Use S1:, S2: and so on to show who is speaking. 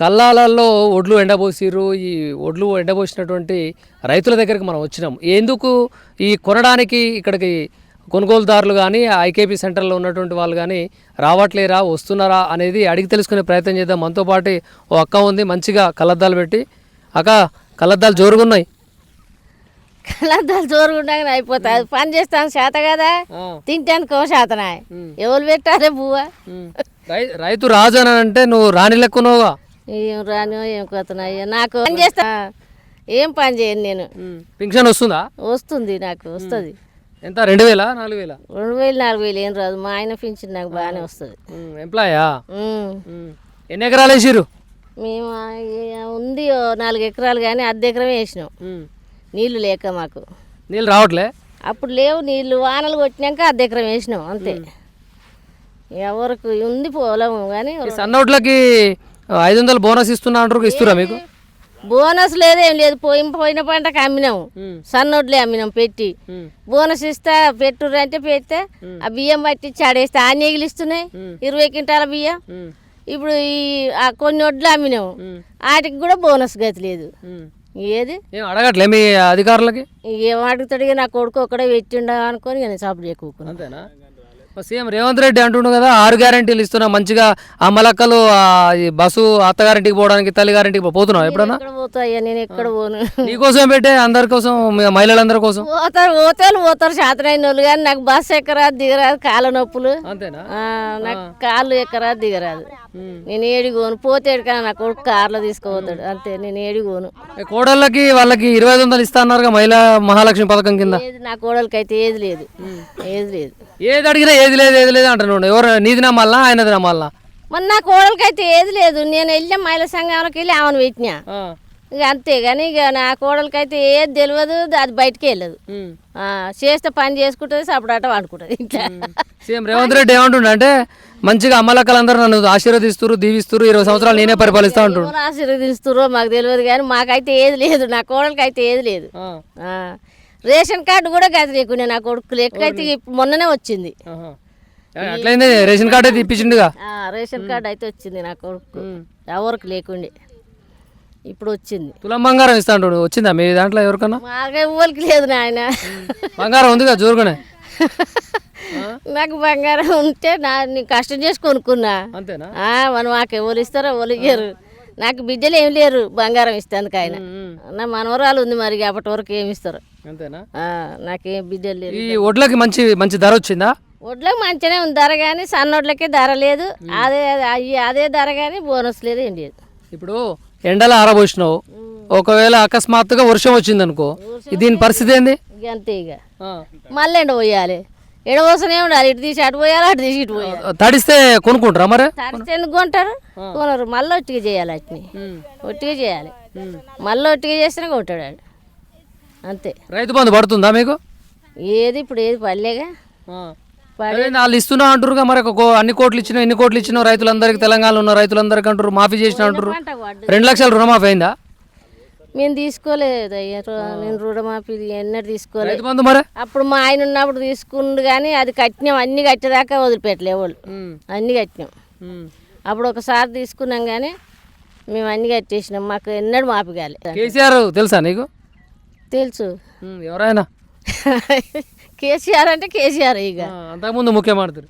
S1: కల్లాలలో ఒడ్లు ఎండబోసిర్రు. ఈ ఒడ్లు ఎండబోసినటువంటి రైతుల దగ్గరికి మనం వచ్చినాం. ఎందుకు ఈ కొనడానికి ఇక్కడికి కొనుగోలుదారులు కానీ ఐకేపీ సెంటర్లో ఉన్నటువంటి వాళ్ళు కానీ రావట్లేరా వస్తున్నారా అనేది అడిగి తెలుసుకునే ప్రయత్నం చేద్దాం. మనతో పాటు ఓ అక్క ఉంది మంచిగా కళ్ళద్దాలు పెట్టి. అక్క కళ్ళద్దాలు జోరుగున్నాయి.
S2: కళ్ళద్దాలు జోరుగుండగానే అయిపోతుంది పని చేస్తాను చేత కదా. తింటానికి ఓ శాతనా. ఎవరు పెట్టారే.
S1: రై- రైతు రాజు అని అంటే నువ్వు రాణి లెక్కున్నావుగా
S2: ఏం రాను ఏం కొత్తనాయో నాకు పని చేస్తా. ఏం పని చేయను నేను.
S1: పింఛన్ వస్తుందా?
S2: వస్తుంది నాకు వస్తుంది.
S1: ఎంత? రెండు వేల నాలుగు వేల?
S2: రెండు వేలు నాలుగు వేలు ఏం రాదు. మా ఆయన పింఛన్ నాకు బాగానే వస్తుంది.
S1: ఎంప్లాయా. ఎన్ని ఎకరాలు వేసిర్రు?
S2: మేము ఏ- ఉంది నాలుగు ఎకరాలు కానీ అర్ధ ఎకరం వేసినాం. నీళ్ళు లేక మాకు.
S1: నీళ్ళు రావట్లే?
S2: అప్పుడు లేవు నీళ్ళు వానలు కొట్టినాక అర్ధ ఎకరం వేసినాం అంతే. ఎవరికి ఉంది పొలం కానీ
S1: సన్నోట్లకి ఐదు వందలు బోనస్ ఇస్తున్నా అంటారు ఇస్తురా మీకు?
S2: బోనస్ లేదు లేదు. పోయిన పోయిన పంటకు అమ్మినాం సన్నోడ్లే అమ్మినాం పెట్టి. బోనస్ ఇస్తా పెట్టుర్రు అంటే పెడితే ఆ బియ్యం పట్టి చాడేస్తే ఆ నీగులు ఇస్తున్నాయి ఇరవై క్వింటాల బియ్యం. ఇప్పుడు ఈ ఆ కొన్ని వడ్లు అమ్మినాం వాటికి కూడా బోనస్ గతి లేదు. ఏది?
S1: అడగట్లే మీ అధికారులకి?
S2: ఏం అడుగుతాడు నా కొడుకు ఒక్కడే పెట్టిండ అనుకొని నేను సపోర్ట్
S1: అంతేనా? మరి సీఎం రేవంత్ రెడ్డి అంటుండు కదా ఆరు గ్యారంటీలు ఇస్తున్నా మంచిగా ఆ మలక్కలు బస్సు అత్తగారింటికి పోవడానికి తల్లి గారింటికి పోతున్నావు ఎప్పుడన్నా?
S2: పోతాయ్యా నేను ఎక్కడ పోను.
S1: నీకోసం పెట్టే అందరి కోసం మహిళలందరి కోసం?
S2: పోతారు పోతారు పోతారు. శాతనైన వాళ్ళు కానీ నాకు బస్సు ఎక్కరాదు దిగరాదు కాళ్ళ నొప్పులు.
S1: అంతేనా?
S2: నాకు కాళ్ళు ఎక్కరాదు దిగరాదు. నేను ఏడిగోను పోతే ఎడికన్నా నా కొడుకు కార్లో తీసుకుపోతాడు. అంతే నేను ఏడిగోను
S1: కోడళ్ళకి వాళ్ళకి ఇరవై ఐదు వందలు ఇస్తా అన్నారుగా మహిళా మహాలక్ష్మి పథకం కింద?
S2: నా కోడలికి అయితే ఏది లేదు. ఏది లేదు.
S1: ఏది అడిగినా ఏది లేదు ఏది లేదు అంటున్నాడు ఎవరు నీది నమ్మాలనా ఆయనది నమ్మాలనా
S2: మరి నా కోడలికి అయితే ఏది లేదు. నేను వెళ్ళి మహిళా సంఘంలోకి వెళ్ళి ఆమెను పెట్టినా. ఇక అంతే కానీ ఇక నా కోడలికి అయితే ఏది తెలియదు అది బయటికి వెళ్ళదు. చేస్తే పని చేసుకుంటుంది సపడాట వండుకుంటుంది ఇంట్లో.
S1: సీఎం రేవంత్ రెడ్డి ఏమంటుండ అంటే మంచిగా అమ్మలక్కలందరూ నన్ను ఆశీర్వదిస్తున్నారు దీవిస్తున్నారు ఇరవై సంవత్సరాలు నేనే పరిపాలిస్తా
S2: ఎవరు ఆశీర్వదిస్తురో మాకు తెలియదు కానీ మాకైతే ఏది లేదు. నా కోడలికి అయితే ఏది లేదు. రేషన్ కార్డు కూడా గతి లేకుండా నా కొడుకు. లెక్క అయితే ఇప్పుడు మొన్ననే వచ్చింది.
S1: అట్లయింది రేషన్ కార్డు అయితే ఇప్పించిండుగా?
S2: రేషన్ కార్డు అయితే వచ్చింది నా కొడుకు. ఎవరికి లేకుండే. ఇప్పుడు వచ్చింది.
S1: తులం బంగారం ఇస్తా అంటుండు వచ్చిందా? మీ దాంట్లో ఎవరికన్నా?
S2: మాకే ఊరికి లేదు నాయన.
S1: బంగారం ఉందిగా జోరుగానే?
S2: నాకు బంగారం ఉంటే నా నేను కష్టం చేసి కొనుక్కున్నా.
S1: అంతేనా?
S2: మరి మాకు ఎవరు ఇస్తారో ఎవరు ఇయ్యరు. నాకు బిడ్డలు ఏం లేరు బంగారం ఇస్తానికి ఆయన. నా మనవరాలు ఉంది మరి అప్పటి వరకు ఏమి ఇస్తారు.
S1: అంతేనా?
S2: నాకేం బిడ్డలు లేరు.
S1: ఈ వడ్లకి మంచి మంచి ధర వచ్చిందా?
S2: వడ్లకు మంచిగానే ఉంది ధర కానీ సన్నొడ్లకే ధర లేదు. అదే అదే ధర కానీ బోనస్ లేదు ఏం లేదు.
S1: ఇప్పుడు ఎండలో ఆరబోసినావు. ఒకవేళ అకస్మాత్తుగా వర్షం వచ్చింది అనుకో దీని పరిస్థితి ఏంది?
S2: అంతే ఇక. మళ్ళీ ఎండ పోయాలి. ఎండ పోసనే ఉండాలి? ఇటు తీసి అటు పోయాలి? అటు తీసి ఇటు పోయాలి?
S1: తడిస్తే కొనుక్కుంటారా మరి?
S2: తడిస్తే ఎందుకు కొంటారు? కొనరు. మళ్ళీ ఒట్టిగా చేయాలి వాటిని. ఒట్టిగా చేయాలి. మళ్ళీ ఒట్టిగా చేస్తేనే కొంటాడు వాడు. అంతే.
S1: రైతు బంధు పడుతుందా మీకు?
S2: ఏది ఇప్పుడు ఏది పడలేగా?
S1: వాళ్ళు ఇస్తున్నా అంటారుగా మరి ఒక అన్ని కోట్లు ఇచ్చినా ఎన్ని కోట్లు ఇచ్చినా రైతులందరికీ తెలంగాణలో ఉన్న రైతులందరికీ అంటారు మాఫీ చేసిన అంటారు రెండు లక్షల రుణమాఫీ అయిందా?
S2: మేము తీసుకోలేదు అయ్యా. రు- నేను రుణమాఫీ ఎన్నడూ తీసుకోలేదు. అప్పుడు మా ఆయన ఉన్నప్పుడు తీసుకుండు కానీ అది కట్టినాం. అన్ని కట్టేదాకా వదిలిపెట్టలే వాళ్ళు. అన్ని కట్టినాం. అప్పుడు ఒకసారి తీసుకున్నాం కానీ మేము అన్ని కట్టేసినాం. మాకు ఎన్నడూ మాపి కాలే.
S1: కేసీఆర్ తెలుసా నీకు?
S2: తెలుసు.
S1: ఎవరైనా
S2: కేసీఆర్ అంటే కేసీఆర్ ఇక.
S1: అంతకుముందు ముఖ్యమంత్రి.